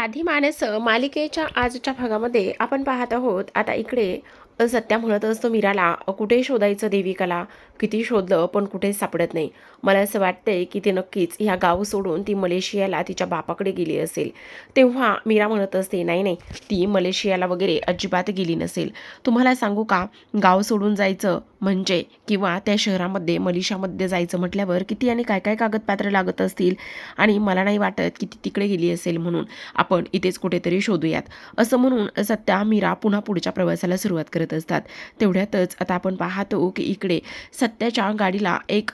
आधी माणसं मालिकेच्या आजच्या भागामध्ये आपण पाहत आहोत. आता इकडे सत्या म्हणत असतो मीराला कुठे शोधायचं देविकाला? किती शोधलं पण कुठेच सापडत नाही. मला असं वाटतंय की ते नक्कीच ह्या गाव सोडून ती मलेशियाला तिच्या बापाकडे गेली असेल. तेव्हा मीरा म्हणत असते नाही नाही ती मलेशियाला वगैरे अजिबात गेली नसेल. तुम्हाला सांगू का गाव सोडून जायचं म्हणजे किंवा त्या शहरामध्ये मलेशियामध्ये जायचं म्हटल्यावर किती आणि काय काय कागदपत्र लागत असतील? आणि मला नाही वाटत की ती तिकडे गेली असेल म्हणून आपण इथेच कुठेतरी शोधूयात. असं म्हणून सत्या मीरा पुन्हा पुढच्या प्रवासाला सुरुवात करत असतात. तेवढ्यातच आता आपण पाहतो की इकडे सत्याच्या गाडीला एक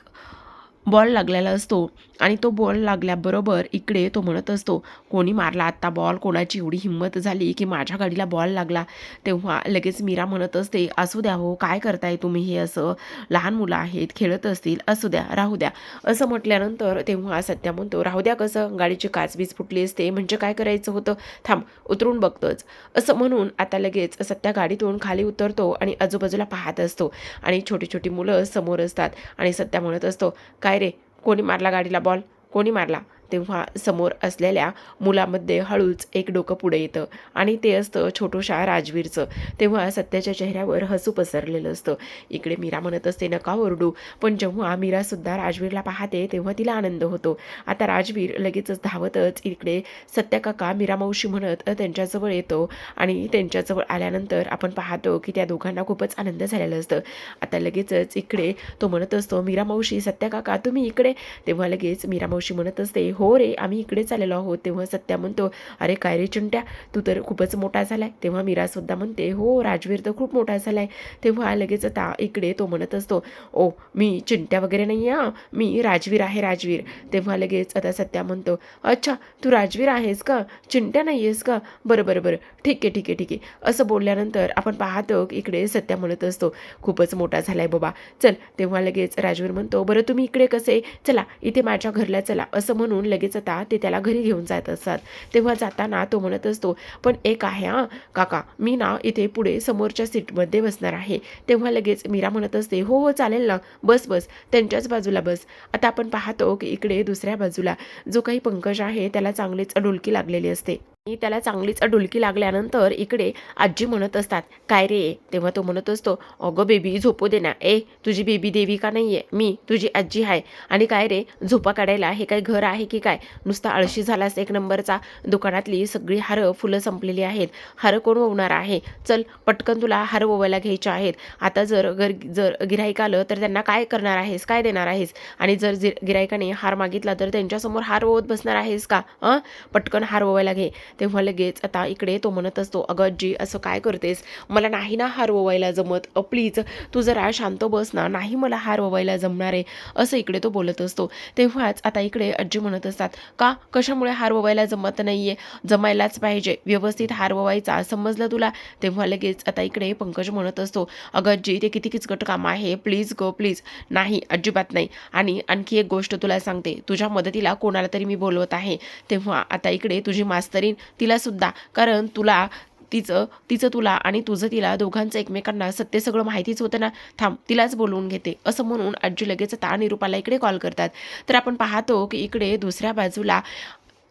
बॉल लागलेला असतो. आणि तो बॉल लागल्याबरोबर इकडे तो म्हणत असतो कोणी मारला आत्ता बॉल कोणाची एवढी हिंमत झाली की माझ्या गाडीला बॉल लागला? तेव्हा लगेच मीरा म्हणत असते असू द्या हो काय करताय तुम्ही हे असं? लहान मुलं आहेत खेळत असतील असू द्या राहू द्या. असं म्हटल्यानंतर तेव्हा सत्या म्हणतो राहू द्या कसं? गाडीची काच वीज फुटली असते म्हणजे काय करायचं होतं? थांब उतरून बघतोच. असं म्हणून आता लगेच सत्या गाडीतून खाली उतरतो आणि आजूबाजूला पाहत असतो. आणि छोटी छोटी मुलं समोर असतात आणि सत्या म्हणत असतो काय रे? कोणी मारला गाडीला बॉल कोणी मारला? तेव्हा समोर असलेल्या मुलामध्ये हळूच एक डोकं पुढे येतं आणि ते असतं छोटोशा राजवीरचं. तेव्हा सत्याच्या चेहऱ्यावर हसू पसरलेलं असतं. इकडे मीरा म्हणत असते नका ओरडू. पण जेव्हा मीरासुद्धा राजवीरला पाहते तेव्हा तिला आनंद होतो. आता राजवीर लगेचच धावतच इकडे सत्या काका मीरा मावशी म्हणत त्यांच्याजवळ येतो आणि त्यांच्याजवळ आल्यानंतर आपण पाहतो की त्या दोघांना खूपच आनंद झालेला असतं. आता लगेचच इकडे तो म्हणत असतो मीरा मावशी सत्या काका तुम्ही इकडे? तेव्हा लगेच मीरा मावशी म्हणत असते हो रे आम्ही इकडेच आलेलो आहोत. तेव्हा सत्या म्हणतो अरे काय रे चिंट्या तू तर खूपच मोठा झालाय. तेव्हा मीरासुद्धा म्हणते हो राजवीर तर खूप मोठा झालाय. तेव्हा लगेच आता इकडे तो म्हणत असतो ओ मी चिंट्या वगैरे नाही आहे मी राजवीर आहे राजवीर. तेव्हा लगेच आता सत्या म्हणतो अच्छा तू राजवीर आहेस का? चिंट्या नाही आहेस का? बरं बरं बरं. ठीक आहे ठीक आहे ठीक आहे. असं बोलल्यानंतर आपण पाहतो की इकडे सत्या म्हणत असतो खूपच मोठा झालाय बाबा. चल. तेव्हा लगेच राजवीर म्हणतो बरं तुम्ही इकडे कसे? चला इथे माझ्या घरला चला. असं म्हणून लगेच आता ते त्याला घरी घेऊन जात असतात. तेव्हा जाताना तो म्हणत असतो पण एक आहे हां काका मी ना इथे पुढे समोरच्या सीटमध्ये बसणार आहे. तेव्हा लगेच मीरा म्हणत असते हो हो चालेल ना बस बस त्यांच्याच बाजूला बस. आता आपण पाहतो की इकडे दुसऱ्या बाजूला जो काही पंकज आहे त्याला चांगलीच डुलकी लागलेली असते. आणि त्याला चांगलीच डुलकी लागल्यानंतर इकडे आजी म्हणत असतात काय रे? तेव्हा तो म्हणत असतो अगं बेबी झोपू दे ना. ए तुझी बेबी देवी का नाही आहे मी तुझी आजी आहे आणि काय रे? झोपा काढायला हे काय घर आहे की काय? नुसता आळशी झालास एक नंबरचा. दुकानातली सगळी हारं फुलं संपलेली आहेत. हारं कोण ववणार आहे? चल पटकन तुला हारं ववायला घ्यायचे आहेत. आता जर गर जर गिराईक आलं तर त्यांना काय करणार आहेस? काय देणार आहेस? आणि जर जि गिरायकाने हार मागितला तर त्यांच्यासमोर हार ववत बसणार आहेस का? हां पटकन हार ववायला घे. तेव्हा लगेच आता इकडे तो म्हणत असतो अगं असं काय करतेस? मला नाही ना हार ववायला जमत. प्लीज तू जरा शांत बस ना. नाही मला हार ववायला जमणार आहे. असं इकडे तो बोलत असतो. तेव्हाच आता इकडे आजी म्हणत असतात का? कशामुळे हार ववायला जमत नाही आहे जमायलाच पाहिजे. व्यवस्थित हार ववायचा समजलं तुला? तेव्हा लगेच आता इकडे पंकज म्हणत असतो अगं आजी ते किती किचकट काम आहे. प्लीज गो प्लीज नाही अजिबात नाही. आणि आणखी एक गोष्ट तुला सांगते. तुझ्या मदतीला कोणाला तरी मी बोलवत आहे. तेव्हा आता इकडे तुझी मास्तरीन तिला सुद्धा कारण तुला तिचं तिचं तुला आणि तुझं तिला दोघांचं एकमेकांना सत्य सगळं माहितीच होतं ना. थांब तिलाच बोलवून घेते. असं म्हणून आजी लगेच ता निरूपाला इकडे कॉल करतात. तर आपण पाहतो की इकडे दुसऱ्या बाजूला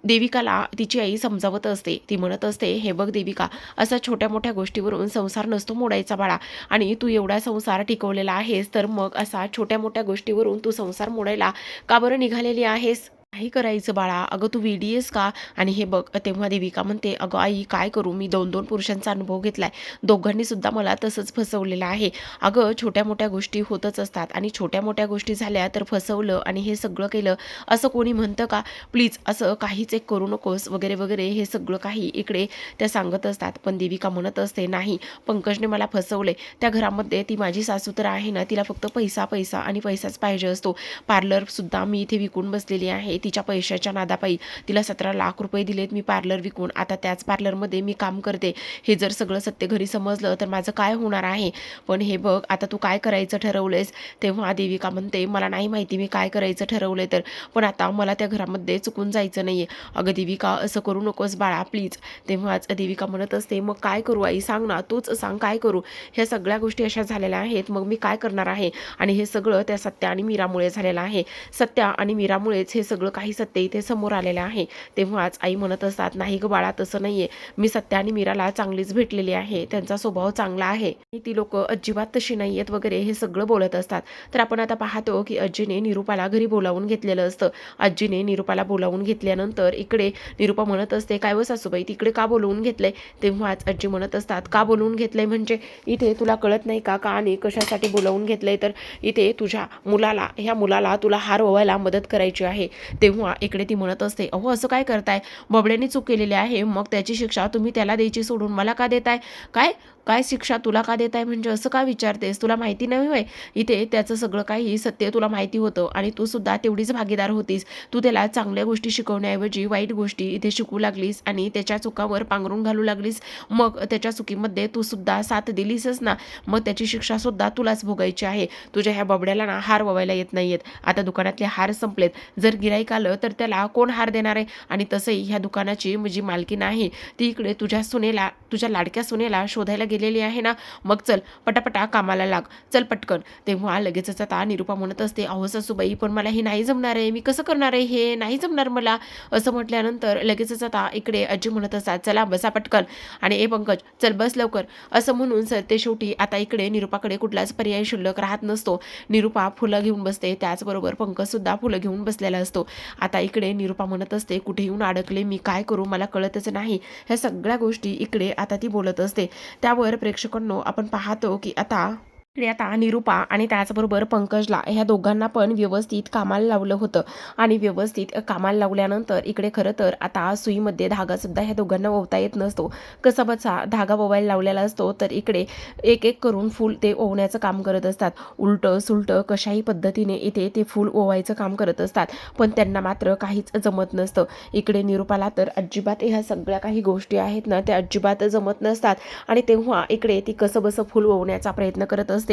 देविकाला तिची आई समजावत असते. ती म्हणत असते हे बघ देविका असा छोट्या मोठ्या गोष्टीवरून संसार नसतो मोडायचा बाळा. आणि तू एवढा संसार टिकवलेला आहेस तर मग असा छोट्या मोठ्या गोष्टीवरून तू संसार मोडायला का बरं निघालेली आहेस? काही करायचं बाळा? अगं तू वेडी आहेस का? आणि हे बघ तेव्हा देविका म्हणते अगं आई काय करू? मी दोन दोन पुरुषांचा अनुभव घेतलाय. दोघांनी सुद्धा मला तसंच फसवलेलं आहे. अगं छोट्या मोठ्या गोष्टी होतच असतात आणि छोट्या मोठ्या गोष्टी झाल्या तर फसवलं आणि हे सगळं केलं असं कोणी म्हणतं का? प्लीज असं काहीच एक करू नकोस. वगैरे वगैरे हे सगळं काही इकडे त्या सांगत असतात. पण देविका म्हणत असते नाही पंकजने मला फसवले. त्या घरामध्ये ती माझी सासू तर आहे ना तिला फक्त पैसा पैसा आणि पैसाच पाहिजे असतो. पार्लरसुद्धा मी इथे विकून बसलेली आहे. तिच्या पैशाच्या नादापायी. तिला सतरा लाख रुपये दिलेत मी पार्लर विकून. आता त्याच पार्लरमध्ये मी काम करते. हे जर सगळं सत्य घरी समजलं तर माझं काय होणार आहे? पण हे बघ आता तू काय करायचं ठरवलंयस? तेव्हा देविका म्हणते मला नाही माहिती मी काय करायचं ठरवलंय तर. पण आता मला त्या घरामध्ये चुकून जायचं नाही आहे अगं देविका असं करू नकोस बाळा प्लीज. तेव्हाच देविका म्हणत असते मग काय करू आई? सांग ना तूच सांग काय करू? ह्या सगळ्या गोष्टी अशा झालेल्या आहेत. मग मी काय करणार आहे? आणि हे सगळं त्या सत्या आणि मीरामुळे झालेलं आहे. सत्या आणि मीरामुळेच हे सगळं काही सत्य इथे समोर आलेलं आहे. तेव्हाच आई म्हणत असतात नाही ग बाळा तसं नाहीये. मी सत्य आणि मीराला चांगलीच भेटलेली आहे. त्यांचा स्वभाव चांगला आहे. ती लोक अजिबात तशी नाही आहेत वगैरे हे सगळं बोलत असतात. तर आपण आता पाहतो की आजीने निरूपाला घरी बोलावून घेतलेलं असतं. आजीने निरूपाला बोलावून घेतल्यानंतर इकडे निरूपा म्हणत असते काय व सासूबाई तिकडे का बोलवून घेतलंय? तेव्हाच आजी म्हणत असतात का बोलवून घेतलंय? म्हणजे इथे तुला कळत नाही का? का आणि कशासाठी बोलावून घेतलंय? तर इथे तुझ्या मुलाला ह्या मुलाला तुला हार ओवायला मदत करायची आहे. तेव्हा इकडे ती म्हणत असते अहो असं काय करताय? बबड्याने चूक केलेली आहे मग त्याची शिक्षा तुम्ही त्याला द्यायची सोडून मला का देताय? काय? काय शिक्षा तुला का देताय? म्हणजे असं का विचारतेस? तुला माहिती नाही होय? इथे त्याचं सगळं काही सत्य तुला माहिती होतं आणि तू सुद्धा तेवढीच भागीदार होतीस. तू त्याला चांगल्या गोष्टी शिकवण्याऐवजी वाईट गोष्टी इथे शिकू लागलीस आणि त्याच्या चुकावर पांघरून घालू लागलीस. मग त्याच्या चुकीमध्ये तू सुद्धा साथ दिलीसच ना. मग त्याची शिक्षा सुद्धा तुलाच भोगायची आहे. तुझ्या ह्या बबड्याला ना हार ववायला येत नाहीयेत. आता दुकानातले हार संपलेत. जर गिराईक आलं तर त्याला कोण हार देणार आहे? आणि तसंही ह्या दुकानाची जी मालकी आहे ती इकडे तुझ्या सुनेला तुझ्या लाडक्या सुनेला शोधायला गेलेली आहे ना मग चल पटापटा कामाला लाग. चल पटकन. तेव्हा लगेचच आता निरूपा म्हणत असते अहो सासूबाई पण मला हे नाही जमणार आहे. मी कसं करणार आहे हे? नाही जमणार मला. असं म्हटल्यानंतर लगेचच आता इकडे आजी म्हणत असतात चला बसा पटकन. आणि ए पंकज चल बस लवकर. असं म्हणून सर ते शेवटी आता इकडे निरूपाकडे कुठलाच पर्याय शिल्लक राहत नसतो. निरूपा फुलं घेऊन बसते त्याचबरोबर पंकजसुद्धा फुलं घेऊन बसलेला असतो. आता इकडे निरूपा म्हणत असते कुठे येऊन अडकले? मी काय करू? मला कळतच नाही. ह्या सगळ्या गोष्टी इकडे आता ती बोलत असते. त्यावर प्रेक्षकांनो आपण पाहतो की आता इकडे आता निरूपा आणि त्याचबरोबर पंकजला ह्या दोघांना पण व्यवस्थित कामाला लावलं होतं. आणि व्यवस्थित कामाला लावल्यानंतर इकडे खरं तर आता सुईमध्ये धागासुद्धा ह्या दोघांना ओवता येत नसतो. कसाबसा धागा ओवायला लावलेला असतो तर इकडे एक एक करून फूल ते ओवण्याचं काम करत असतात. उलटं सुलटं कशाही पद्धतीने इथे ते फूल ओवायचं काम करत असतात पण त्यांना मात्र काहीच जमत नसतं. इकडे निरूपाला तर अजिबात ह्या सगळ्या काही गोष्टी आहेत ना त्या अजिबात जमत नसतात. आणि तेव्हा इकडे ती कसं बसं फूल ओवण्याचा प्रयत्न करत असते.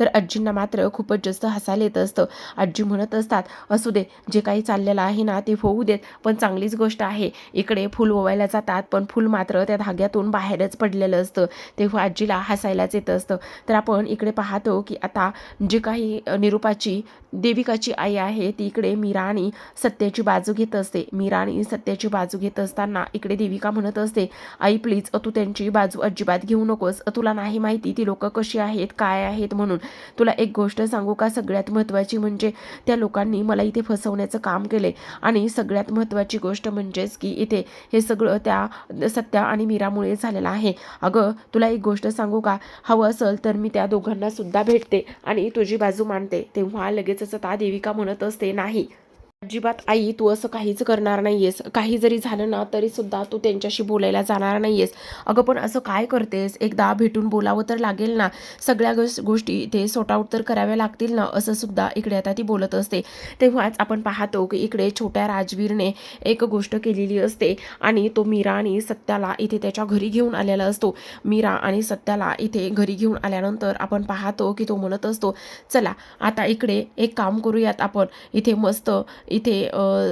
तर आजींना मात्र खूपच जास्त हसायला येत असतं. आजी म्हणत असतात असू दे जे काही चाललेलं आहे ना ते होऊ देत पण चांगलीच गोष्ट आहे. इकडे फूल ओवायला जातात पण फूल मात्र त्या धाग्यातून बाहेरच पडलेलं असतं. तेव्हा आजीला हसायलाच येत असतं. तर आपण इकडे पाहतो की आता जी काही निरूपाची देविकाची आई आहे ती इकडे मीरा आणि सत्याची बाजू घेत असते. मीरा आणि सत्याची बाजू घेत असताना इकडे देविका म्हणत असते आई प्लीज तू त्यांची बाजू अजिबात घेऊ नकोस. तुला नाही माहिती ती लोक कशी आहेत काय आहेत म्हणून. तुला एक गोष्ट सांगू का? सगळ्यात महत्त्वाची म्हणजे त्या लोकांनी मला इथे फसवण्याचं काम केले. आणि सगळ्यात महत्त्वाची गोष्ट म्हणजेच की इथे हे सगळं त्या सत्या आणि मीरामुळे झालेलं आहे. अगं तुला एक गोष्ट सांगू का? हवं असेल तर मी त्या दोघांना सुद्धा भेटते आणि तुझी बाजू मांडते तेव्हा लगेचच आता देविका म्हणत असते नाही अजिबात आई तू असं काहीच करणार नाहीयेस. काही जरी झालं ना तरी सुद्धा तू त्यांच्याशी बोलायला जाणार नाहीयेस. अगं पण असं काय करतेस? एकदा भेटून बोलावं तर लागेल ना. सगळ्या गोस- गोष्टी इथे सॉर्ट आउट तर कराव्या लागतील ना असं सुद्धा इकडे आता ती बोलत असते. तेव्हाच आपण पाहतो की इकडे छोट्या राजवीरने एक गोष्ट केलेली असते आणि तो मीरा आणि सत्याला इथे त्याच्या घरी घेऊन आलेला असतो. मीरा आणि सत्याला इथे घरी घेऊन आल्यानंतर आपण पाहतो की तो म्हणत असतो चला आता इकडे एक काम करूयात आपण. इथे मस्त इथे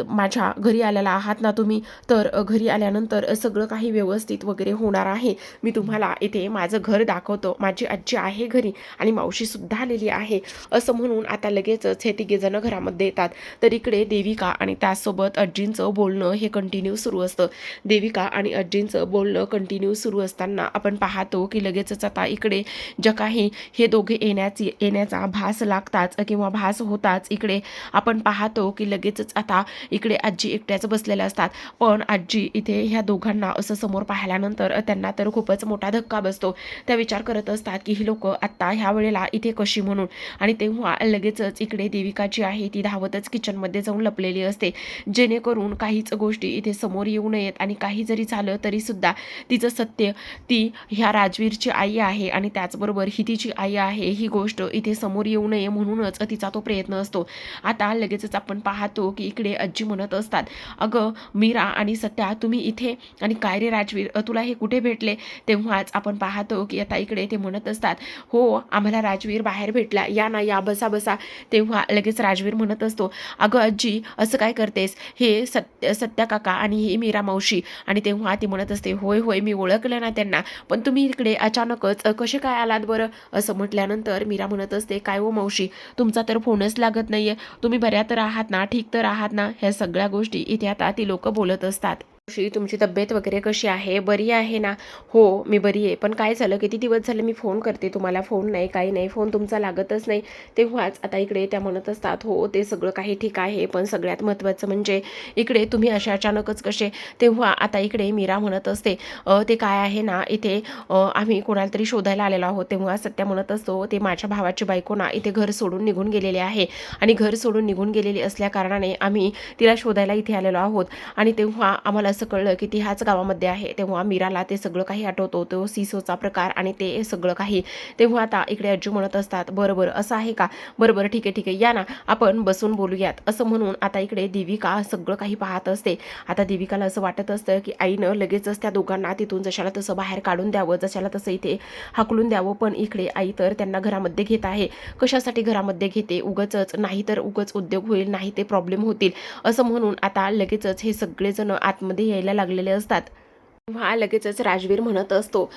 माझ्या घरी आलेला आहात ना तुम्ही तर घरी आल्यानंतर सगळं काही व्यवस्थित वगैरे होणार आहे. मी तुम्हाला इथे माझं घर दाखवतो. माझी आजी आहे घरी आणि मावशीसुद्धा आलेली आहे. असं म्हणून आता लगेचच हे तिघेजणं घरामध्ये येतात. तर इकडे देविका आणि त्यासोबत आजींचं बोलणं हे कंटिन्यू सुरू असतं. देविका आणि आजींचं बोलणं कंटिन्यू सुरू असताना आपण पाहतो की लगेचच आता इकडे ज्या काही हे दोघे येण्याची येण्याचा भास लागताच किंवा भास होताच इकडे आपण पाहतो की लगेच लगेचच आता इकडे आजी एकट्याच बसलेल्या असतात. पण आजी इथे ह्या दोघांना असं समोर पाहिल्यानंतर त्यांना तर खूपच मोठा धक्का बसतो. त्या विचार करत असतात की ही लोक आत्ता ह्या वेळेला इथे कशी म्हणून? आणि तेव्हा लगेचच इकडे देविका जी आहे ती धावतच किचनमध्ये जाऊन लपलेली असते. जेणेकरून काहीच गोष्टी इथे समोर येऊ नयेत आणि काही जरी झालं तरी सुद्धा तिचं सत्य ती ह्या राजवीरची आई आहे आणि त्याचबरोबर ही तिची आई आहे ही गोष्ट इथे समोर येऊ नये म्हणूनच तिचा तो प्रयत्न असतो. आता लगेचच आपण पाहतो की इकडे आजी म्हणत असतात अगं मीरा आणि सत्या तुम्ही इथे आणि काय रे राजवीर तुला हे कुठे भेटले? तेव्हाच आपण पाहतो की आता इकडे ते म्हणत असतात हो आम्हाला राजवीर बाहेर भेटला या ना या बसा बसा. तेव्हा लगेच राजवीर म्हणत असतो अगं आजी असं काय करतेस? हे सत्य सत्या काका आणि ही मीरा मावशी. आणि तेव्हा ती म्हणत असते होय होय मी ओळखलं ना त्यांना पण तुम्ही इकडे अचानकच कसे काय आलात बरं? असं म्हटल्यानंतर मीरा म्हणत असते काय हो मावशी तुमचा तर फोनच लागत नाही आहे तुम्ही बऱ्या तर आहात ना ठीक तर आहात ना ह्या सगळ्या गोष्टी इथे आता ती लोक बोलत असतात. मावशी तुमची तब्येत वगैरे कशी आहे? बरी आहे ना? हो मी बरी आहे. पण काय झालं किती दिवस झाले मी फोन करते तुम्हाला? फोन नाही काही नाही. फोन तुमचा लागतच नाही. तेव्हाच आता इकडे त्या म्हणत असतात हो ते सगळं काही ठीक आहे पण सगळ्यात महत्त्वाचं म्हणजे इकडे तुम्ही अशा अचानकच कसे? तेव्हा आता इकडे मीरा म्हणत असते ते काय आहे ना इथे आम्ही कोणाला तरी शोधायला आलेलो आहोत. तेव्हा सत्या म्हणत असतो ते माझ्या भावाची बायको ना इथे घर सोडून निघून गेलेले आहे. आणि घर सोडून निघून गेलेली असल्या कारणाने आम्ही तिला शोधायला इथे आलेलो आहोत. आणि तेव्हा आम्हाला असं कळलं की ती ह्याच गावामध्ये आहे. तेव्हा मीराला ते सगळं काही आठवतो तो सिसोचा प्रकार आणि ते सगळं काही. तेव्हा आता इकडे अज्जू म्हणत असतात बरं बरं असं आहे का? बरं बरं ठीक आहे ठीक आहे. या ना आपण बसून बोलूयात. असं म्हणून आता इकडे देविका सगळं काही पाहत असते. आता देविकाला असं वाटत असतं की आईनं लगेचच त्या दोघांना तिथून जशाला तसं बाहेर काढून द्यावं जशाला तसं इथे हाकलून द्यावं. पण इकडे आई तर त्यांना घरामध्ये घेत आहे. कशासाठी घरामध्ये घेते? उगच नाही तर उगच उद्योग होईल नाही ते प्रॉब्लेम होतील. असं म्हणून आता लगेचच हे सगळेजण आतमध्ये यायला लागलेले असतात. तेव्हा लगेचच राजवीर म्हणत असतो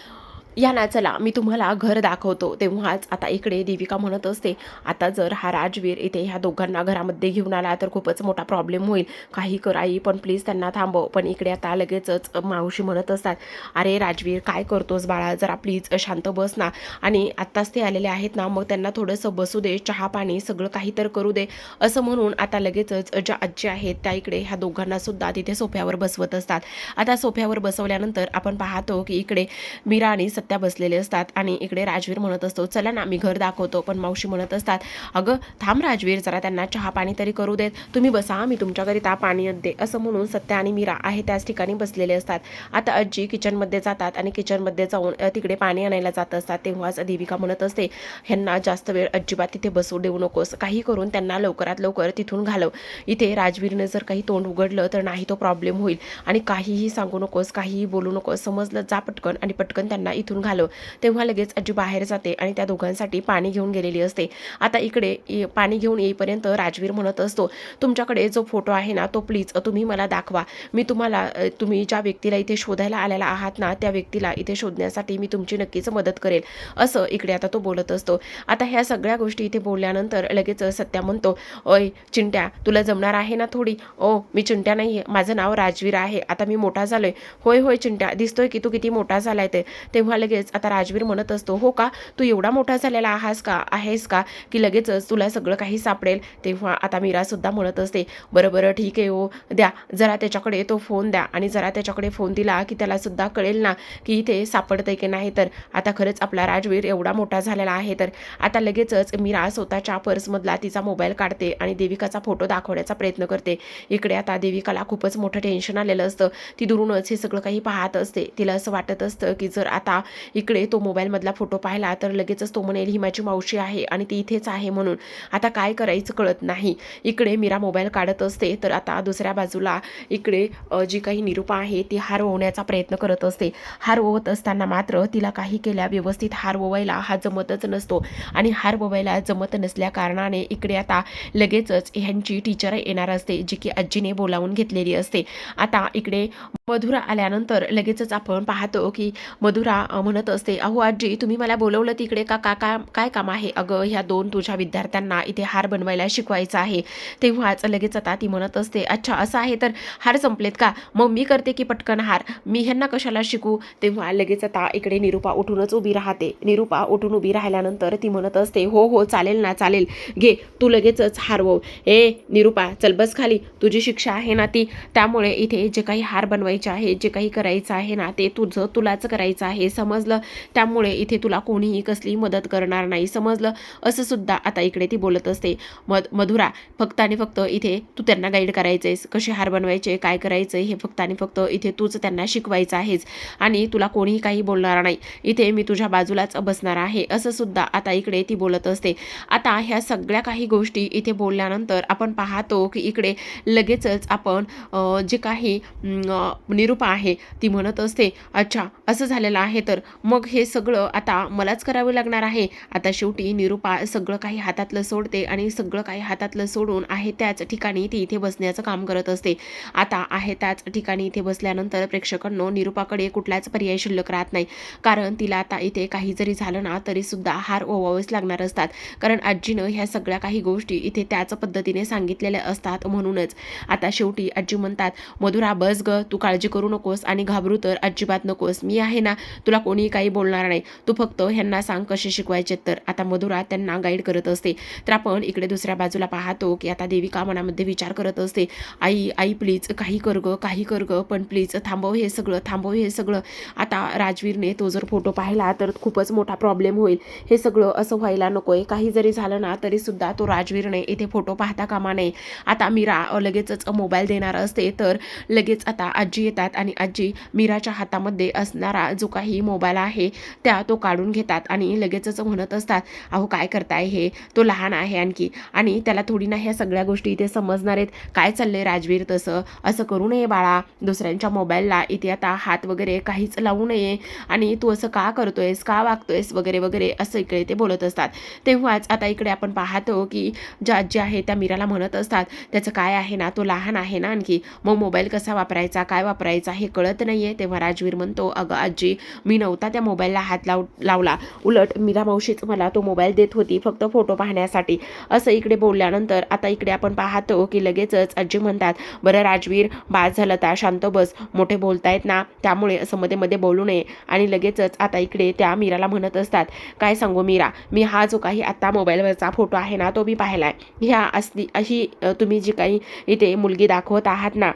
या ना चला मी तुम्हाला घर दाखवतो. तेव्हाच आता इकडे देविका म्हणत असते आता जर हा राजवीर इथे ह्या दोघांना घरामध्ये घेऊन आला तर खूपच मोठा प्रॉब्लेम होईल. काही कर आई पण प्लीज त्यांना थांबव पण इकडे आता लगेचच मावशी म्हणत असतात अरे राजवीर काय करतोस बाळा? जरा प्लीज शांत बस ना. आणि आत्ताच ते आलेले आहेत ना मग त्यांना थोडंसं बसू दे चहा पाणी सगळं काही तर करू दे. असं म्हणून आता लगेचच ज्या आजी आहेत त्या इकडे ह्या दोघांना सुद्धा तिथे सोफ्यावर बसवत असतात. आता सोफ्यावर बसवल्यानंतर आपण पाहतो की इकडे मीरा आणि सत्या बसलेले असतात आणि इकडे राजवीर म्हणत असतो चला ना मी घर दाखवतो. पण मावशी म्हणत असतात अगं थांब राजवीर जरा त्यांना चहा पाणी तरी करू देत. तुम्ही बसा मी तुमच्याकरिता पाणी दे असं म्हणून सत्या आणि मीरा आहे त्याच ठिकाणी बसलेले असतात. आता आजी किचनमध्ये जातात आणि किचनमध्ये जाऊन तिकडे पाणी आणायला जात असतात. तेव्हाच देविका म्हणत असते ह्यांना जास्त वेळ अजिबात तिथे बसू देऊ नकोस. काही करून त्यांना लवकरात लवकर तिथून घालव. इथे राजवीरनं जर काही तोंड उघडलं तर नाही तो प्रॉब्लेम होईल. आणि काहीही सांगू नकोस काहीही बोलू नकोस. समजलं जा पटकन. आणि पटकन त्यांना इथून घालव. तेव्हा लगेच आजी बाहेर जाते आणि त्या दोघांसाठी पाणी घेऊन गेलेली असते. आता इकडे ये- पाणी घेऊन येईपर्यंत राजवीर म्हणत असतो तुमच्याकडे जो फोटो आहे ना तो प्लीज तुम्ही मला दाखवा. मी तुम्हाला तुम्ही ज्या व्यक्तीला इथे शोधायला आलेला आहात ना त्या व्यक्तीला इथे शोधण्यासाठी मी तुमची नक्कीच मदत करेल. असं इकडे आता तो बोलत असतो. आता ह्या सगळ्या गोष्टी इथे बोलल्यानंतर लगेच सत्या म्हणतो ओय चिंट्या तुला जमणार आहे ना थोडी? ओ मी चिंट्या नाही आहे माझं नाव राजवीर आहे. आता मी मोठा झालोय. होय होय चिंट्या. दिसतोय की तू किती मोठा झालाय ते. तेव्हा लगेच आता राजवीर म्हणत असतो हो का? तू एवढा मोठा झालेला आहास का? आहेस का? की लगेचच तुला सगळं काही सापडेल? तेव्हा आता मीरासुद्धा म्हणत असते बरं बरं ठीक आहे हो. द्या जरा त्याच्याकडे तो फोन द्या आणि जरा त्याच्याकडे फोन दिला की त्यालासुद्धा कळेल ना की इथे सापडतंय की नाही. तर आता खरंच आपला राजवीर एवढा मोठा झालेला आहे तर आता लगेचच मीरा स्वतःच्या पर्समधला तिचा मोबाईल काढते आणि देविकाचा फोटो दाखवण्याचा प्रयत्न करते. इकडे आता देविकाला खूपच मोठं टेन्शन आलेलं असतं. ती दुरूनच हे सगळं काही पाहत असते. तिला असं वाटत असतं की जर आता इकडे तो मोबाईलमधला फोटो पाहिला तर लगेचच तो म्हणेल ही माझी मावशी आहे आणि ती इथेच आहे म्हणून. आता काय करायचं कळत नाही. इकडे मीरा मोबाईल काढत असते तर आता दुसऱ्या बाजूला इकडे जी काही निरूपा आहे ती हार ओवण्याचा प्रयत्न करत असते. हार ओवत असताना मात्र तिला काही केल्या व्यवस्थित हार ओवायला हा जमतच नसतो. आणि हार ओवायला जमत नसल्या कारणाने इकडे आता लगेचच ह्यांची टीचर येणार असते जी की आजीने बोलावून घेतलेली असते. आता इकडे मधुरा आल्यानंतर लगेचच आपण पाहतो की मधुरा म्हणत असते अहो आजी तुम्ही मला बोलवलं तिकडे का का का काय काम आहे? अगं ह्या दोन तुझ्या विद्यार्थ्यांना इथे हार बनवायला शिकवायचं आहे. तेव्हाच लगेच आता ती म्हणत असते अच्छा असं आहे तर हार संपलेत का? मग मी करते की पटकन हार? मी ह्यांना कशाला शिकू? तेव्हा लगेच आता इकडे निरूपा उठूनच उभी राहते. निरूपा उठून उभी राहिल्यानंतर ती म्हणत असते हो हो चालेल ना चालेल. घे तू लगेचच हारवव ए निरूपा चल बस खाली. तुझी शिक्षा आहे ना ती. त्यामुळे इथे जे काही हार बनवायचे आहे जे काही करायचं आहे ना ते तुझं तुलाच करायचं आहे. समजलं त्यामुळे इथे तुला कोणीही कसली मदत करणार नाही. समजलं? असं सुद्धा आता इकडे ती बोलत असते. मध मधुरा फक्त आणि फक्त इथे तू त्यांना गाईड करायचंयस. कसे हार बनवायचे काय करायचं हे फक्त आणि फक्त इथे तूच त्यांना शिकवायचं आहेस. आणि तुला कोणीही काही बोलणार नाही. इथे मी तुझ्या बाजूलाच बसणार आहे. असं सुद्धा आता इकडे ती बोलत असते. आता ह्या सगळ्या काही गोष्टी इथे बोलल्यानंतर आपण पाहतो की इकडे लगेचच आपण जे काही निरूपा आहे ती म्हणत असते अच्छा असं झालेलं आहे तर तर मग हे सगळं आता मलाच करावं लागणार आहे. आता शेवटी निरुपा सगळं काही हातातलं सोडते आणि सगळं काही हातातलं सोडून आहे त्याच ठिकाणी ती इथे बसण्याचं काम करत असते. आता आहे त्याच ठिकाणी इथे बसल्यानंतर प्रेक्षकांनो निरुपाकडे कुठलाच पर्याय शिल्लक राहत नाही. कारण तिला आता इथे काही जरी झालं ना तरी सुद्धा हार ओवावेच लागणार असतात. कारण आजीनं ह्या सगळ्या काही गोष्टी इथे त्याच पद्धतीने सांगितलेल्या असतात म्हणूनच. आता शेवटी आजी म्हणतात मधुरा बस ग तू काळजी करू नकोस आणि घाबरू तर अजिबात नकोस. मी आहे ना तुला कोणीही काही बोलणार नाही. तू फक्त ह्यांना सांग कसे शिकवायचे तर. आता मधुरा त्यांना गाईड करत असते. तर आपण इकडे दुसऱ्या बाजूला पाहतो की आता देविका मनामध्ये विचार करत असते. आई आई प्लीज काही कर ग काही कर ग पण प्लीज थांबव हे सगळं थांबव हे सगळं. आता राजवीरने तो जर फोटो पाहिला तर खूपच मोठा प्रॉब्लेम होईल. हे सगळं असं व्हायला नकोय. काही जरी झालं ना तरी सुद्धा तो राजवीरने इथे फोटो पाहता कामा नये. आता मीरा लगेचच मोबाईल देणार असते. तर लगेच आता आजी येतात आणि आजी मीराच्या हातामध्ये असणारा जो काही मोबाईल आहे त्या तो काढून घेतात आणि लगेचच म्हणत असतात अहो काय करताय हे? तो लहान आहे आणखी. आणि त्याला थोडी ना ह्या सगळ्या गोष्टी इथे समजणार आहेत. काय चाललंय राजवीर तसं? असं करू नये बाळा. दुसऱ्यांच्या मोबाईलला इथे आता हात वगैरे काहीच लावू नये. आणि तू असं का करतोयस? का वागतोयस? वगैरे वगैरे असं इकडे ते बोलत असतात. तेव्हाच आता इकडे आपण पाहतो की ज्या आजी आहे त्या मीराला म्हणत असतात त्याचं काय आहे ना? तो लहान आहे ना आणखी? मग मोबाईल कसा वापरायचा? काय वापरायचा? हे कळत नाही आहे तेव्हा राजवीर म्हणतो अगं आजी मी नव्हता त्या मोबाईलला हात लाव लावला. उलट मीरा मावशीच मला तो मोबाईल देत होती फक्त फोटो पाहण्यासाठी. असं इकडे बोलल्यानंतर आता इकडे आपण पाहतो की लगेचच आजी म्हणतात बरं राजवीर बाद झालं तर शांत बस. मोठे बोलतायत ना त्यामुळे असं मध्ये मध्ये बोलू नये. आणि लगेचच आता इकडे त्या मीराला म्हणत असतात काय सांगू मीरा? मी हा जो काही आत्ता मोबाईलवरचा फोटो आहे ना तो मी पाहिलाय. ह्या असली अशी तुम्ही जी काही इथे मुलगी दाखवत आहात ना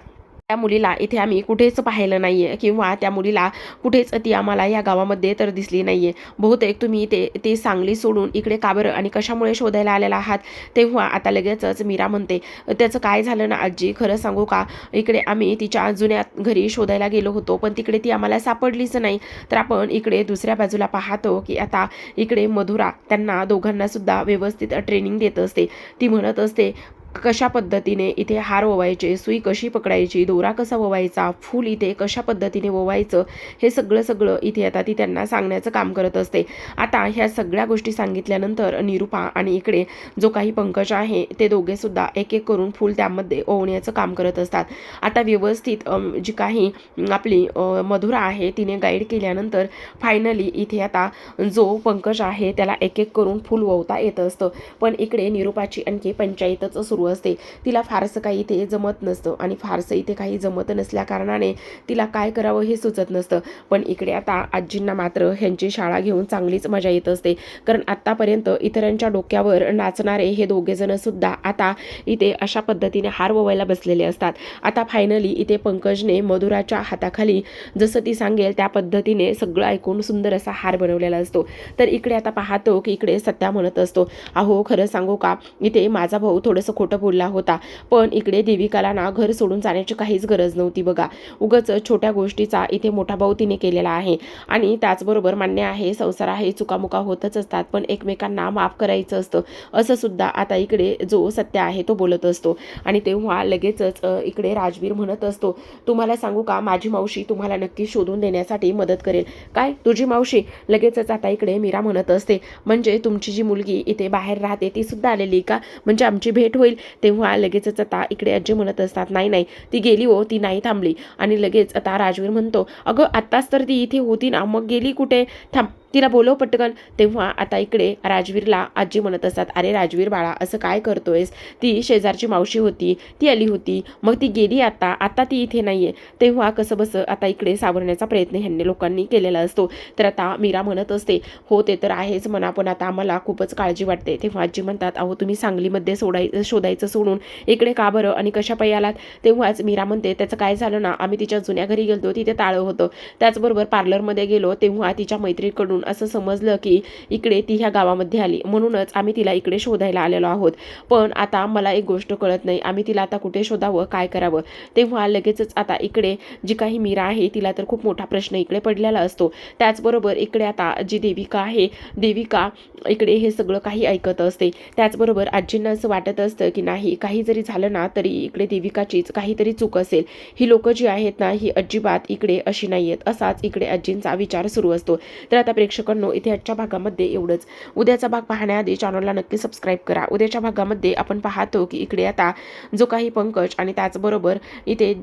त्या मुलीला इथे आम्ही कुठेच पाहिलं नाही आहे किंवा त्या मुलीला कुठेच ती आम्हाला या गावामध्ये तर दिसली नाही आहे बहुतेक तुम्ही ते ते सांगली सोडून इकडे का बरं आणि कशामुळे शोधायला आलेला आहात? तेव्हा आता लगेचच मीरा म्हणते त्याचं काय झालं ना आजी? खरं सांगू का? इकडे आम्ही तिच्या जुन्या घरी शोधायला गेलो होतो पण तिकडे ती आम्हाला सापडलीच नाही. तर आपण इकडे दुसऱ्या बाजूला पाहतो की आता इकडे मधुरा त्यांना दोघांनासुद्धा व्यवस्थित ट्रेनिंग देत असते. ती म्हणत असते कशा पद्धतीने इथे हार ओवायचे सुई कशी पकडायची दोरा कसा ओवायचा फूल इथे कशा पद्धतीने ओवायचं हे सगळं सगळं इथे आता ती त्यांना सांगण्याचं काम करत असते. आता ह्या सगळ्या गोष्टी सांगितल्यानंतर निरुपा आणि इकडे जो काही पंकज आहे ते दोघे सुद्धा एक एक करून फूल त्यामध्ये ओवण्याचं काम करत असतात. आता व्यवस्थित जी काही आपली मधुरा आहे तिने गाईड केल्यानंतर फायनली इथे आता जो पंकज आहे त्याला एक एक करून फूल ओवता येत असतं. पण इकडे निरुपाची आणखी पंचायतच सुरू असते. तिला फारसं काही इथे जमत नसतं आणि फारसं इथे काही जमत नसल्याकारणाने तिला काय करावं हे सुचत नसतं. पण इकडे आता आजींना मात्र ह्यांची शाळा घेऊन चांगलीच मजा येत असते. कारण आत्तापर्यंत इतरांच्या डोक्यावर नाचणारे हे दोघेजण सुद्धा आता इथे अशा पद्धतीने हार ववायला बसलेले असतात. आता फायनली इथे पंकजने मधुराच्या हाताखाली जसं ती सांगेल त्या पद्धतीने सगळं ऐकून सुंदर असा हार बनवलेला असतो. तर इकडे आता पाहतो की इकडे सत्या म्हणत असतो अहो खरं सांगू का? इथे माझा भाऊ थोडंसं खोटं बोलला होता. पण इकडे देविकाला ना घर सोडून जाण्याची काहीच गरज नव्हती बघा. उगच छोट्या गोष्टीचा इथे मोठा भाऊ तिने केलेला आहे. आणि त्याचबरोबर मान्य आहे संसार आहे चुकामुका होतच असतात पण एकमेकांना माफ करायचं असतं. असं सुद्धा आता इकडे जो सत्य आहे तो बोलत असतो. आणि तेव्हा लगेचच इकडे राजवीर म्हणत असतो तुम्हाला सांगू का माझी मावशी तुम्हाला नक्की शोधून देण्यासाठी मदत करेल. काय? तुझी मावशी? लगेचच आता इकडे मीरा म्हणत असते. म्हणजे तुमची जी मुलगी इथे बाहेर राहते ती सुद्धा आलेली का? म्हणजे आमची भेट होईल? तेव्हा लगेचच आता इकडे आजी म्हणत असतात नाही नाही ती गेली हो ती नाही थांबली. आणि लगेच आता राजवीर म्हणतो अगं आत्ताच तर ती इथे होती ना मग गेली कुठे? थांब. तिला बोलव पटकन. तेव्हा आता इकडे राजवीरला आजी म्हणत असतात अरे राजवीर बाळा असं काय करतोयस? ती शेजारची मावशी होती ती आली होती मग ती गेली आता आता ती इथे नाहीये. तेव्हा कसं बसं आता इकडे सावरण्याचा प्रयत्न ह्यांनी लोकांनी केलेला असतो. तर आता मीरा म्हणत असते हो ते तर आहेच म्हणा पण आता आम्हाला खूपच काळजी वाटते. तेव्हा आजी म्हणतात अहो तुम्ही सांगलीमध्ये सोडाय शोधायचं सोडून इकडे का बरं आणि कशा पायी आलात? तेव्हाच मीरा म्हणते त्याचं काय झालं ना आम्ही तिच्या जुन्या घरी गेलतो तिथे ताळं होतं. त्याचबरोबर पार्लरमध्ये गेलो तेव्हा तिच्या मैत्रीकडून म्हणून असं समजलं की इकडे ती ह्या गावामध्ये आली. म्हणूनच आम्ही तिला इकडे शोधायला आलेलो आहोत. पण आता मला एक गोष्ट कळत नाही. आम्ही तिला आता कुठे शोधावं? काय करावं? तेव्हा लगेचच आता इकडे जी काही मीरा आहे तिला तर खूप मोठा प्रश्न इकडे पडलेला असतो. त्याचबरोबर इकडे आता जी देविका आहे देविका इकडे हे सगळं काही ऐकत असते. त्याचबरोबर आजींना असं वाटत असतं की नाही काही जरी झालं ना तरी इकडे देविकाचीच काहीतरी चूक असेल. ही लोकं जी आहेत ना ही अजिबात इकडे अशी नाही आहेत असाच इकडे आजींचा विचार सुरू असतो. तर आता प्रेक्षकांनो इथे आजच्या भागामध्ये एवढंच. उद्याचा भाग पाहण्याआधी चॅनलला नक्की सबस्क्राईब करा. उद्याच्या भागामध्ये आपण पाहतो की इकडे आता जो काही पंकज आणि त्याचबरोबर इथे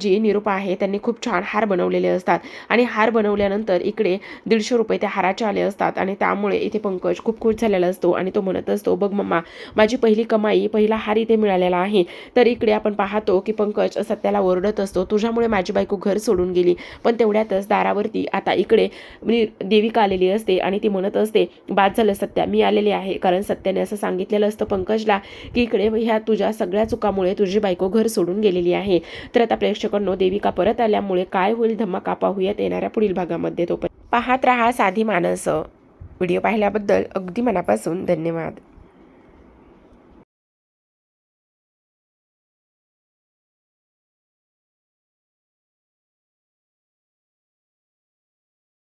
जी निरूपा आहे त्यांनी खूप छान हार बनवलेले असतात. आणि हार बनवल्यानंतर इकडे दीडशे रुपये त्या हाराचे आले असतात आणि त्यामुळे इथे पंकज खूप खुश झालेला असतो आणि तो म्हणत असतो बघ मम्मा माझी पहिली कमाई पहिला हार इथे मिळालेला आहे. तर इकडे आपण पाहतो की पंकज सत्याला ओरडत असतो तुझ्यामुळे माझी बायको घर सोडून गेली पण तेवढ्यातच दारावरती आता इकडे देविका आलेली असते आणि ती म्हणत असते बाद झालं सत्या मी आलेली आहे. कारण सत्याने असं सांगितलेलं असतं पंकजला की इकडे ह्या तुझ्या सगळ्या चुकामुळे तुझी बायको घर सोडून गेलेली आहे. तर आता प्रेक्षकांनो देविका परत आल्यामुळे काय होईल? धमाका पाहूयात येणाऱ्या पुढील भागामध्ये तो पाहत रहा साधी माणसं. व्हिडिओ पाहिल्याबद्दल अगदी मनापासून धन्यवाद.